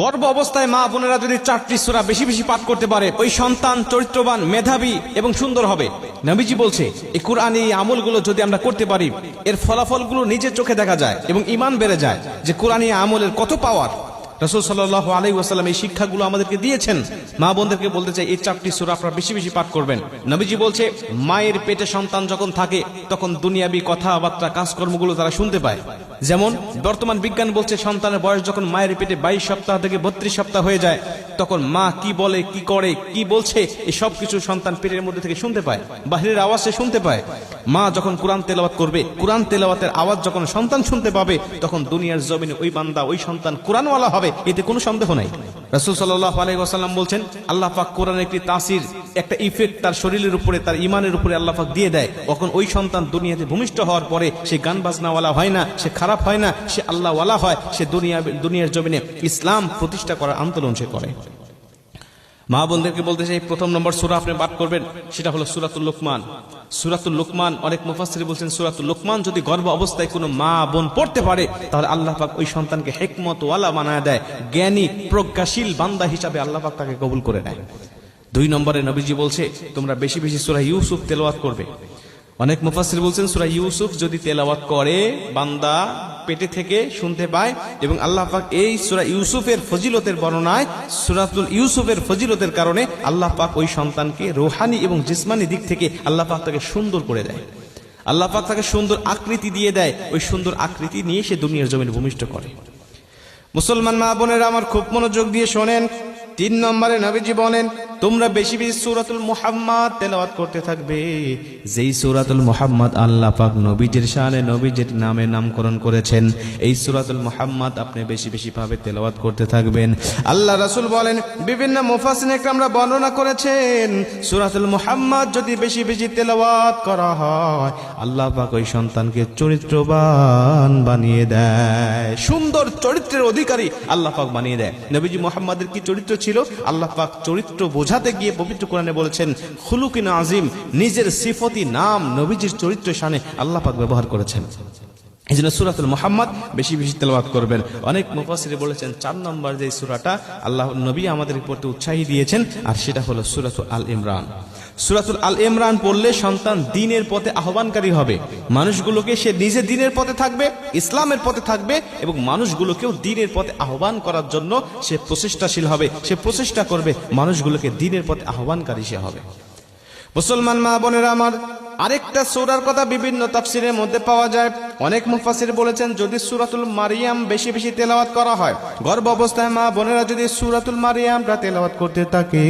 গর্ভ অবস্থায় মা বোনেরা যদি চারটি সূরা বেশি বেশি পাঠ করতে পারে, ওই সন্তান চরিত্রবান, মেধাবী এবং সুন্দর হবে। নবীজি বলছে এই কোরআন, এই আমলগুলো যদি আমরা করতে পারি, এর ফলাফলগুলো নিজের চোখে দেখা যায় এবং ইমান বেড়ে যায় যে কোরআন আমলের কত পাওয়ার। রসুল সাল্লাহ আলাই এই শিক্ষাগুলো আমাদেরকে দিয়েছেন। মা বোনদেরকে বলতে চাই, এই চারটি সুরা আপনারা বেশি বেশি পাঠ করবেন। নবীজি বলছে, মায়ের পেটে সন্তান যখন থাকে, তখন দুনিয়াবি কথাবার্তা, কাজকর্মগুলো তারা শুনতে পায়। যেমন, বর্তমান বিজ্ঞান বলছে সন্তানের বয়স যখন মায়ের পেটে বাইশ সপ্তাহ থেকে বত্রিশ সপ্তাহ হয়ে যায়, তখন মা কি বলে, কি করে, কি বলছে, এই সব কিছু সন্তান পেটের মধ্যে থেকে শুনতে পায়, বাহিরের আওয়াজ সে শুনতে পায়। মা যখন কোরআন তেলাওয়াত করবে, কোরআন তেলাওয়াতের আওয়াজ যখন সন্তান শুনতে পাবে, তখন দুনিয়ার জমিনে ওই বান্দা, ওই সন্তান কোরআনওয়ালা হবে, এতে কোনো সন্দেহ নাই। রাসূল সাল্লাহ আলাইহি ওয়াসাল্লাম বলছেন, আল্লাহ পাক কোরআন একটি তাসির, একটা ইফেক্ট তার শরীরের উপরে, তার ইমানের উপরে আল্লাহ পাক দিয়ে দেয়। তখন ওই সন্তান দুনিয়াতে ভূমিষ্ঠ হওয়ার পরে সে গান বাজনাওয়ালা হয় না, সে খারাপ হয় না, সে আল্লাহওয়ালা হয়, সে দুনিয়া দুনিয়ার জমিনে ইসলাম প্রতিষ্ঠা করার আন্দোলন সে করে। মা বোনদেরকে বলতে চাই, প্রথম নম্বর সুরা আপনি পাঠ করবেন, সেটা হলো সুরাতুল লোকমান। সুরাতুল লোকমান, অনেক মুফাসসির বলছেন, সুরাতুল লোকমান যদি গর্ভ অবস্থায় কোনো মা বোন পড়তে পারে, তাহলে আল্লাহ পাক ওই সন্তানকে হেকমত ওয়ালা বানায় দেয়, জ্ঞানী, প্রজ্ঞাশীল বান্দা হিসাবে আল্লাহ পাক তাকে কবুল করে নেয়। দুই নম্বরে নবীজি বলছে, তোমরা বেশি বেশি সুরা ইউসুফ তেলাওয়াত করবে। অনেক মুফাসসির বলছেন, সুরা ইউসুফ যদি তেলাওয়াত করে বান্দা পেটে থেকে শুনতে পায় এবং আল্লাহ পাক এই সুরা ইউসুফের ফজিলতের বর্ণনায় সুরাতুল ইউসুফের ফজিলতের কারণে আল্লাহ পাক ওই সন্তানকে রোহানি এবং জিসমানি দিক থেকে আল্লাহ পাক তাকে সুন্দর করে দেয়। আল্লাহ পাক তাকে সুন্দর আকৃতি দিয়ে দেয়, ওই সুন্দর আকৃতি নিয়ে সে দুনিয়ার জমিনে ভূমিষ্ঠ করে। মুসলমান মা বোনেরা আমার খুব মনোযোগ দিয়ে শোনেন, তিন নম্বরে নবীজি বলেন তোমরা বেশি বেশি সুরাতুল মুহাম্মদ তেলাওয়াত করতে থাকবে। যেই সুরাতুল মুহাম্মদ আল্লাহ পাক নবীজির শানে নবীজির নামে নামকরণ করেছেন এই সূরাতুল মুহাম্মদ আপনি বেশি বেশি ভাবে তেলাওয়াত করতে থাকবেন। আল্লাহ রাসূল বলেন বিভিন্ন মুফাসসির একরামরা বর্ণনা করেছেন সূরাতুল মুহাম্মদ যদি বেশি বেশি তেলাওয়াত করা হয় আল্লাহ পাক ওই সন্তানকে চরিত্রবান বানিয়ে দেয়। সুন্দর চরিত্রের অধিকারী আল্লাহ পাক বানিয়ে দেয়। নবীজি মুহাম্মাদের কি চরিত্র ছিল? আল্লাহ পাক চরিত্র বোঝাতে গিয়ে পবিত্র কোরআনে বলেছেন খুলুকিন আজিম নিজের সিফতি নাম নবীজির চরিত্র সানে আল্লাপাক ব্যবহার করেছেন। এই জন্য সুরাতুল মোহাম্মদ বেশি বেশি তেলাওয়াত করবেন। অনেক মুফাসিরে বলেছেন, চার নম্বর যে সুরাটা আল্লাহ নবী আমাদের প্রতি উৎসাহী দিয়েছেন, আর সেটা হলো সুরাতুল আল ইমরান। সুরাতুল আল ইমরান পড়লে সন্তান দিনের পথে আহ্বানকারী হবে। মানুষগুলোকে সে নিজে দিনের পথে থাকবে, ইসলামের পথে থাকবে, এবং মানুষগুলোকেও দিনের পথে আহ্বান করার জন্য সে প্রচেষ্টাশীল হবে, সে প্রচেষ্টা করবে, মানুষগুলোকে দিনের পথে আহ্বানকারী সে হবে। মুসলমান মা বোনেরা আমার, আরেকটা সূরার কথা বিভিন্ন তাফসিরের মধ্যে পাওয়া যায়। অনেক মুফাসির বলেছেন, যদি সুরাতুল মারিয়াম বেশি বেশি তেলাওয়াত করা হয়, গর্ভ অবস্থায় মা বোনেরা যদি সুরাতুল মারিয়ামটা তেলাওয়াত করতে থাকে,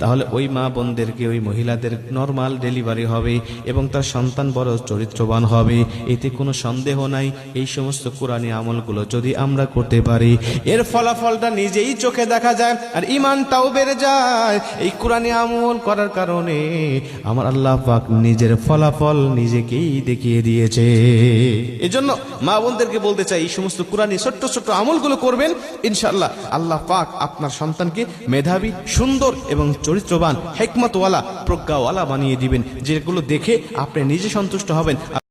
তাহলে ওই মা বোনদেরকে, ওই মহিলাদের নর্মাল ডেলিভারি হবে এবং তার সন্তান বড় চরিত্রবান হবে। এতে কোনো সন্দেহ নাই, এই সমস্ত কোরআনী আমলগুলো যদি আমরা করতে পারি। এর ফলাফলটা নিজেই চোখে দেখা যায় আর ইমানটাও বেড়ে যায়। এই কোরআনী আমল করার কারণে আমার আল্লাহ পাক নিজের ফলাফল নিজেকেই দেখিয়ে দিয়েছে। এজন্য মা বোনদেরকে বলতে চাই, এই সমস্ত কোরআনী ছোট্ট ছোট্ট আমলগুলো করবেন ইনশাল্লাহ আল্লাহ পাক আপনার সন্তানকে মেধাবী, সুন্দর এবং চরিত্রবান, হেকমতওয়ালা, প্রজ্ঞাওয়ালা বানিয়ে দিবেন, যেগুলো দেখে আপনি নিজে সন্তুষ্ট হবেন।